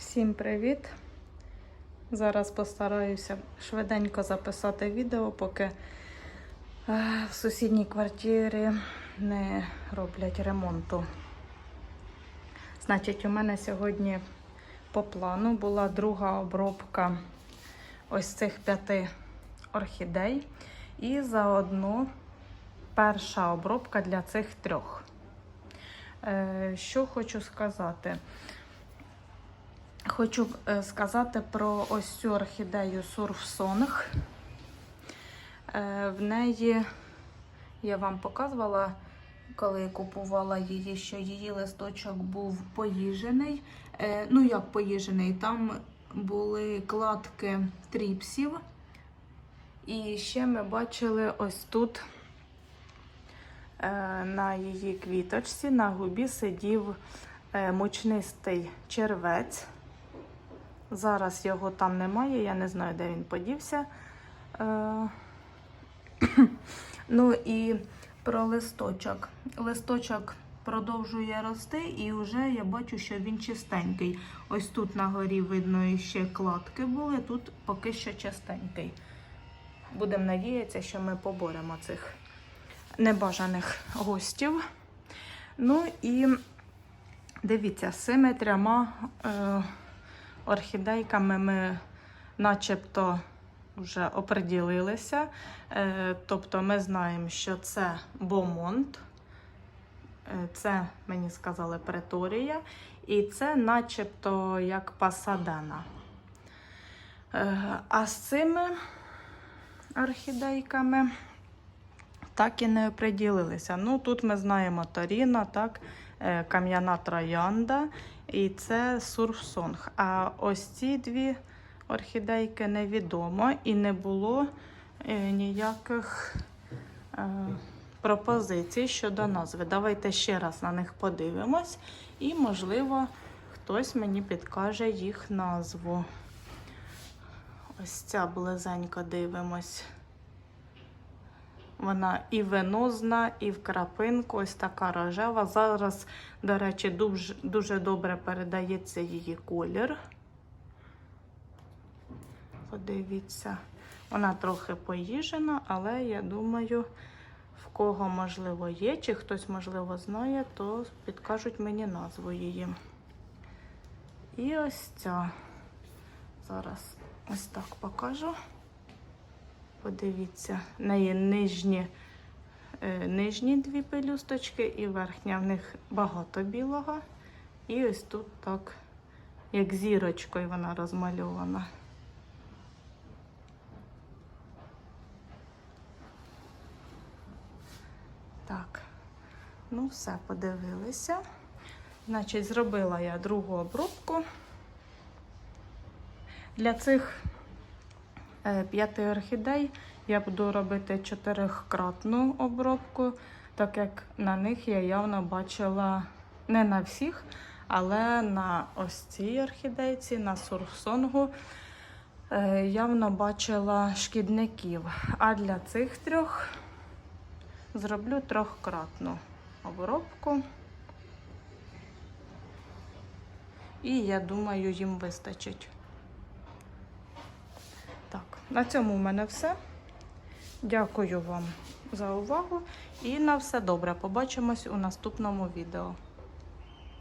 Всім привіт! Зараз постараюся швиденько записати відео, поки е, в сусідній квартирі не роблять ремонту. Значить, у мене сьогодні по плану була друга обробка ось цих п'яти орхідей. І заодно перша обробка для цих трьох. Е, Що хочу сказати? Хочу е, сказати про ось цю орхідею Surf Е, В неї я вам показувала, коли купувала її, що її листочок був поїжений. Е, Ну, як поїжений, там були кладки тріпсів. І ще ми бачили ось тут на її квіточці, на губі сидів мучнистий червець. Зараз його там немає, я не знаю, де він подівся. Е, Ну і про листочок. Листочок продовжує рости, і вже я бачу, що він чистенький. Ось тут на горі видно ще кладки були, тут поки що чистенький. Будемо надіятися, що ми поборемо цих небажаних гостів. Ну і дивіться, з е, орхідейками ми начебто вже оприділилися. Е, тобто ми знаємо, що це Бомонт, е, це, мені сказали, Преторія, і це начебто як Пасадена. Е, а з цими орхідейками так і не оприділилися. Ну, тут ми знаємо Торіна, так, кам'яна троянда і це сурфсонг. А ось ці дві орхідейки невідомо і не було е, ніяких е, пропозицій щодо назви. Давайте ще раз на них подивимось, і, можливо, хтось мені підкаже їх назву. Ось ця близенько дивимось. Вона і венозна, і в крапинку, ось така рожева. Зараз, до речі, дуже, дуже добре передається її колір. Подивіться, вона трохи поїжена, але я думаю, в кого можливо є, чи хтось, можливо, знає, то підкажуть мені назву її. І ось ця. Зараз ось так покажу. Подивіться, в неї нижні, е, нижні дві пелюсточки і верхня. В них багато білого. І ось тут так, як зірочкою вона розмальована. Так, ну все, подивилися. Значить, зробила я другу обробку. Для цих п'яти орхідей я буду робити чотирикратну обробку, так як на них я явно бачила не на всіх, але на ось цій орхідейці, на сурфсонгу, е, явно бачила шкідників. А для цих трьох зроблю трьохкратну обробку. І я думаю, їм вистачить. На цьому в мене все. Дякую вам за увагу і на все добре. Побачимось у наступному відео.